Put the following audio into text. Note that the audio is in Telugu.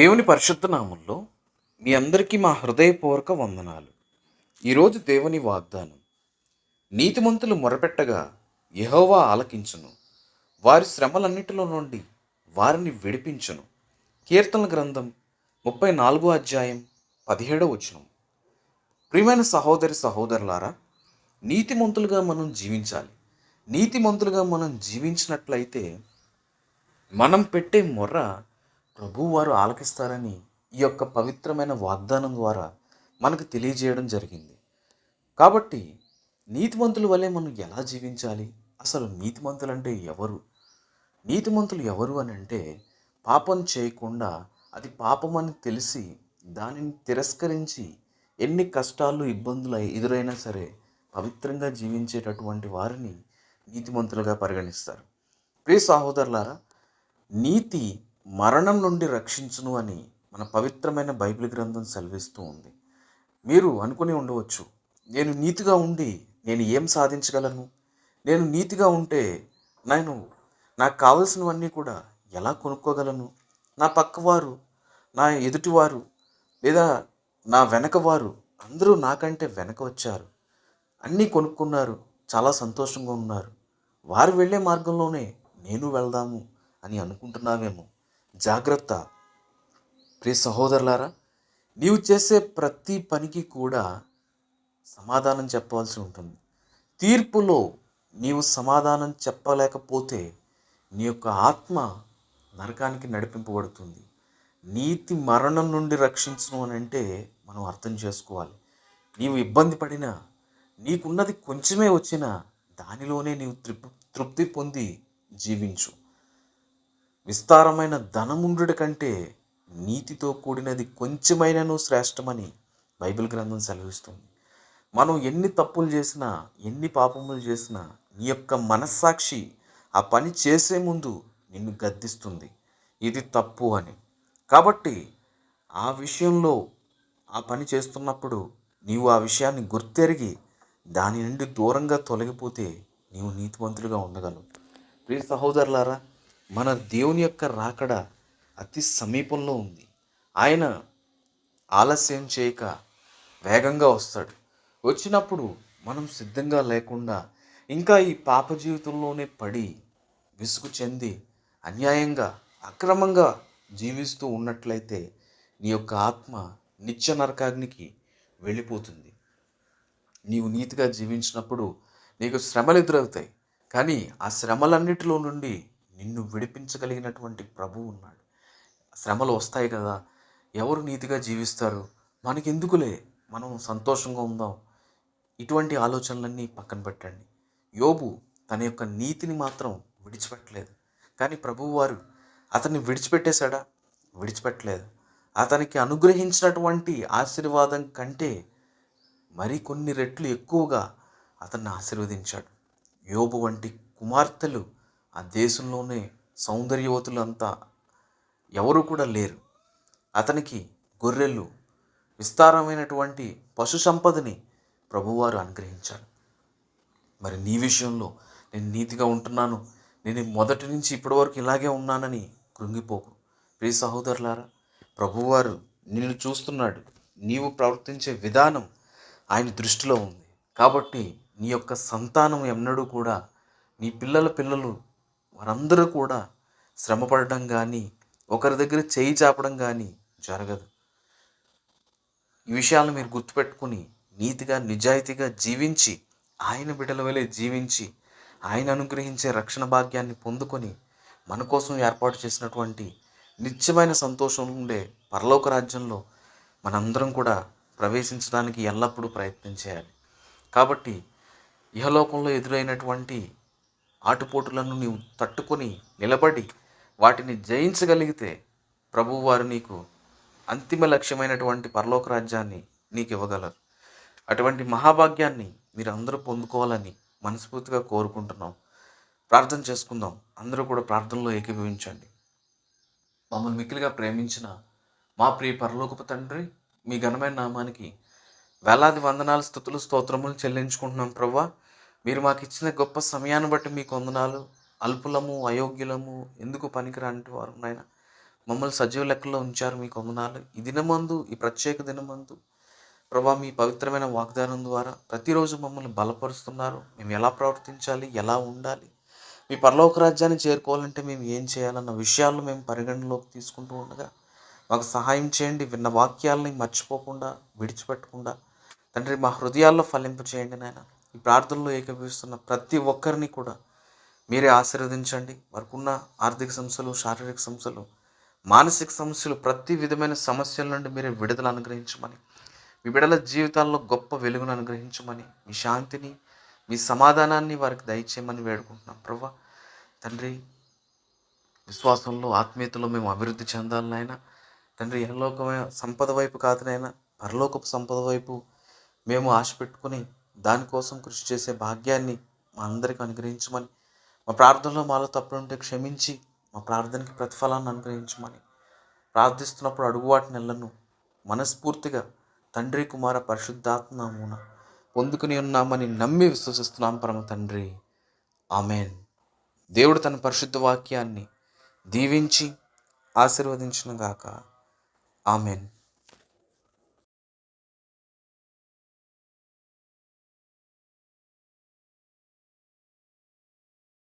దేవుని పరిశుద్ధ నామంలో మీ అందరికీ మా హృదయపూర్వక వందనాలు. ఈరోజు దేవుని వాగ్దానం నీతిమంతులు మొరపెట్టగా యహోవా ఆలకించును. వారి శ్రమలన్నిటిలో నుండి వారిని విడిపించును. కీర్తన గ్రంథం ముప్పై నాలుగో అధ్యాయం పదిహేడో వచనం. ప్రియమైన సహోదరి సహోదరులారా నీతిమంతులుగా మనం జీవించాలి. నీతిమంతులుగా మనం జీవించినట్లయితే మనం పెట్టే మొర్ర ప్రభువారు ఆలకిస్తారని ఈ యొక్క పవిత్రమైన వాగ్దానం ద్వారా మనకు తెలియజేయడం జరిగింది. కాబట్టి నీతిమంతుల వల్లే మనం ఎలా జీవించాలి? అసలు నీతిమంతులు అంటే ఎవరు? నీతిమంతులు ఎవరు అని అంటే పాపం చేయకుండా అది పాపం అని తెలిసి దానిని తిరస్కరించి ఎన్ని కష్టాలు ఇబ్బందులు ఎదురైనా సరే పవిత్రంగా జీవించేటటువంటి వారిని నీతిమంతులుగా పరిగణిస్తారు. ప్రియ సహోదరులారా నీతి మరణం నుండి రక్షించును అని మన పవిత్రమైన బైబిల్ గ్రంథం సెలవిస్తూ ఉంది. మీరు అనుకుని ఉండవచ్చు నేను నీతిగా ఉండి నేను ఏం సాధించగలను? నేను నీతిగా ఉంటే నేను నాకు కావలసినవన్నీ కూడా ఎలా కొనుక్కోగలను? నా పక్కవారు నా ఎదుటివారు లేదా నా వెనకవారు అందరూ నాకంటే వెనక వచ్చారు. అన్నీ కొనుక్కున్నారు చాలా సంతోషంగా ఉన్నారు. వారు వెళ్ళే మార్గంలోనే నేను వెళ్దాము అని అనుకుంటున్నావేమో. జాగ్రత్త. ప్రియ సహోదరులారా నీవు చేసే ప్రతి పనికి కూడా సమాధానం చెప్పవలసి ఉంటుంది. తీర్పులో నీవు సమాధానం చెప్పలేకపోతే నీ యొక్క ఆత్మ నరకానికి నడిపింపబడుతుంది. నీతి మరణం నుండి రక్షించను అని అంటే మనం అర్థం చేసుకోవాలి. నీవు ఇబ్బంది పడినా నీకున్నది కొంచెమే వచ్చినా దానిలోనే నీవు తృప్ తృప్తి పొంది జీవించు. విస్తారమైన ధనముండుట కంటే నీతితో కూడినది కొంచెమైనను శ్రేష్టమని బైబిల్ గ్రంథం సెలవిస్తుంది. మనం ఎన్ని తప్పులు చేసినా ఎన్ని పాపములు చేసినా నీ యొక్క మనస్సాక్షి ఆ పని చేసే ముందు నిన్ను గద్దిస్తుంది. ఇది తప్పు అని. కాబట్టి ఆ విషయంలో ఆ పని చేస్తున్నప్పుడు నీవు ఆ విషయాన్ని గుర్తెరిగి దాని నుండి దూరంగా తొలగిపోతే నీవు నీతివంతులుగా ఉండగలవు. ప్రియ సహోదరులారా మన దేవుని యొక్క రాకడ అతి సమీపంలో ఉంది. ఆయన ఆలస్యం చేయక వేగంగా వస్తాడు. వచ్చినప్పుడు మనం సిద్ధంగా లేకుండా ఇంకా ఈ పాప జీవితంలోనే పడి విసుగు చెంది అన్యాయంగా అక్రమంగా జీవిస్తూ ఉన్నట్లయితే నీ యొక్క ఆత్మ నిత్య నరకాగ్నికి వెళ్ళిపోతుంది. నీవు నీతిగా జీవించినప్పుడు నీకు శ్రమలు ఎదురవుతాయి. కానీ ఆ శ్రమలన్నిటిలో నుండి నిన్ను విడిపించగలిగినటువంటి ప్రభువు ఉన్నాడు. శ్రమలు వస్తాయి కదా. ఎవరు నీతిగా జీవిస్తారు? మనకెందుకులే? మనం సంతోషంగా ఉందాం. ఇటువంటి ఆలోచనలన్నీ పక్కన పెట్టండి. యోబు తన యొక్క నీతిని మాత్రం విడిచిపెట్టలేదు. కానీ ప్రభువారు అతన్ని విడిచిపెట్టేశాడా? విడిచిపెట్టలేదు. అతనికి అనుగ్రహించినటువంటి ఆశీర్వాదం కంటే మరి కొన్ని రెట్లు ఎక్కువగా అతన్ని ఆశీర్వదించాడు. యోబు వంటి కుమార్తెలు ఆ దేశంలోనే సౌందర్యవతులు అంతా ఎవరు కూడా లేరు. అతనికి గొర్రెలు విస్తారమైనటువంటి పశు సంపదని ప్రభువారు అనుగ్రహించాడు మరి నీ విషయంలో నేను నీతిగా ఉంటున్నాను. నేను మొదటి నుంచి ఇప్పటి వరకు ఇలాగే ఉన్నానని కృంగిపోకు. ప్రియ సహోదరులారా ప్రభువారు నిన్ను చూస్తున్నాడు. నీవు ప్రవర్తించే విధానం ఆయన దృష్టిలో ఉంది. కాబట్టి నీ యొక్క సంతానం ఎన్నడూ కూడా నీ పిల్లల పిల్లలు వారందరూ కూడా శ్రమపడడం కానీ ఒకరి దగ్గర చేయి చాపడం కానీ జరగదు. ఈ విషయాలను మీరు గుర్తుపెట్టుకుని నీతిగా నిజాయితీగా జీవించి ఆయన బిడ్డల వలె జీవించి ఆయన అనుగ్రహించే రక్షణ భాగ్యాన్ని పొందుకొని మన కోసం ఏర్పాటు చేసినటువంటి నిత్యమైన సంతోషం ఉండే పరలోక రాజ్యంలో మనందరం కూడా ప్రవేశించడానికి ఎల్లప్పుడూ ప్రయత్నం చేయాలి. కాబట్టి ఇహలోకంలో ఎదురైనటువంటి ఆటుపోటులను నీవు తట్టుకొని నిలబడి వాటిని జయించగలిగితే ప్రభువారు నీకు అంతిమ లక్ష్యమైనటువంటి పరలోక రాజ్యాన్ని నీకు ఇవ్వగలరు. అటువంటి మహాభాగ్యాన్ని మీరు అందరూ పొందుకోవాలని మనస్ఫూర్తిగా కోరుకుంటున్నాం. ప్రార్థన చేసుకుందాం. అందరూ కూడా ప్రార్థనలో ఏకీభవించండి. మమ్మల్ని మిక్కిలిగా ప్రేమించిన మా ప్రియ పరలోకపు తండ్రి మీ ఘనమైన నామానికి వేలాది వందనాలు స్థుతులు స్తోత్రములు చెల్లించుకుంటున్నాం ప్రవ్వా మీరు మాకు ఇచ్చిన గొప్ప సమయాన్ని బట్టి మీకు వందనాలు అల్పులము అయోగ్యులము ఎందుకు పనికిరాంటి వారు నాయన? మమ్మల్ని సజీవ లెక్కలో ఉంచారు మీకు వందనాలు ఈ దినమందు ఈ ప్రత్యేక దినమందు ప్రభా మీ పవిత్రమైన వాగ్దానం ద్వారా ప్రతిరోజు మమ్మల్ని బలపరుస్తున్నారు. మేము ఎలా ప్రవర్తించాలి? ఎలా ఉండాలి? మీ పరలోక రాజ్యాన్ని చేరుకోవాలంటే మేము ఏం చేయాలన్న విషయాలను మేము పరిగణనలోకి తీసుకుంటూ ఉండగా మాకు సహాయం చేయండి. విన్న వాక్యాలని మర్చిపోకుండా విడిచిపెట్టకుండా తండ్రి మా హృదయాల్లో ఫలింప చేయండి నాయన. ఈ ప్రార్థనలో ఏకీభవిస్తున్న ప్రతి ఒక్కరిని కూడా మీరే ఆశీర్వదించండి. వారికున్న ఆర్థిక సమస్యలు శారీరక సమస్యలు మానసిక సమస్యలు ప్రతి విధమైన సమస్యల నుండి మీరే విడుదల అనుగ్రహించమని మీ బిడల జీవితాల్లో గొప్ప వెలుగును అనుగ్రహించమని మీ శాంతిని మీ సమాధానాన్ని వారికి దయచేయమని వేడుకుంటున్నాం. ప్రభా తండ్రి విశ్వాసంలో ఆత్మీయతలో మేము అభివృద్ధి చెందాలనైనా తండ్రి యహలోకమైన సంపద వైపు కాదునైనా పరలోకపు సంపద వైపు మేము ఆశ పెట్టుకుని దానికోసం కృషి చేసే భాగ్యాన్ని మా అందరికి అనుగ్రహించమని మా ప్రార్థనలో మాలో తప్పులుంటే క్షమించి మా ప్రార్థనకి ప్రతిఫలాన్ని అనుగ్రహించమని ప్రార్థిస్తున్నప్పుడు అడుగువాటి నెలను మనస్ఫూర్తిగా తండ్రి కుమార పరిశుద్ధాత్మమున పొందుకుని ఉన్నామని నమ్మి విశ్వసిస్తున్నాం పరమ తండ్రి. ఆమెన్. దేవుడు తన పరిశుద్ధ వాక్యాన్ని దీవించి ఆశీర్వదించిన గాక ఆమెన్.